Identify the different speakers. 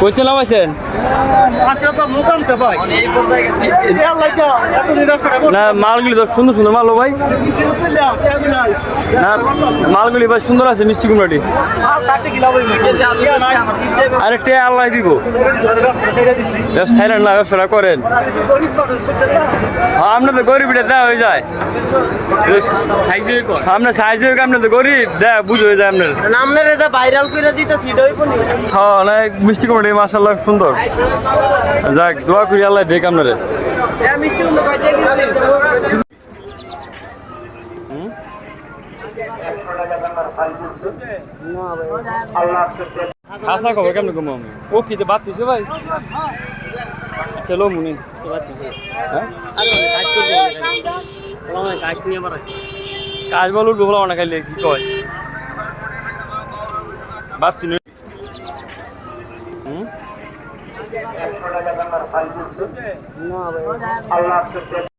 Speaker 1: কইতে নামাইছেন না মালগুলি তো সুন্দর সুন্দর মাল ভাই। না মালগুলি ভাই সুন্দর আছে মিষ্টি কুমড়াটি। আরেকটা আল্লাহ দিব। ব্যবসায়ীরা না ব্যবসাটা করেন। আপনার তো গরিবটা দেওয়া হয়ে যায়। আপনার সাইজ হয়ে আপনার তো গরিব দেয় বুঝ হয়ে যায় আপনার
Speaker 2: নামনের এটা ভাইরাল করে পনি
Speaker 1: হ্যাঁ অনেক মিষ্টি কুমড়ি মাসাল্লাহ সুন্দর। যাক দোয়া করি আল্লাহ দেখ আপনারে।
Speaker 2: কিনতে
Speaker 1: কবে কেমন কম আমি ও কি যে বাদ দিছে ভাই? চলো মুনি। হ্যাঁ? কাজ বল উঠবো বলো খাইলে কি কয়? বাদ তিন হুম?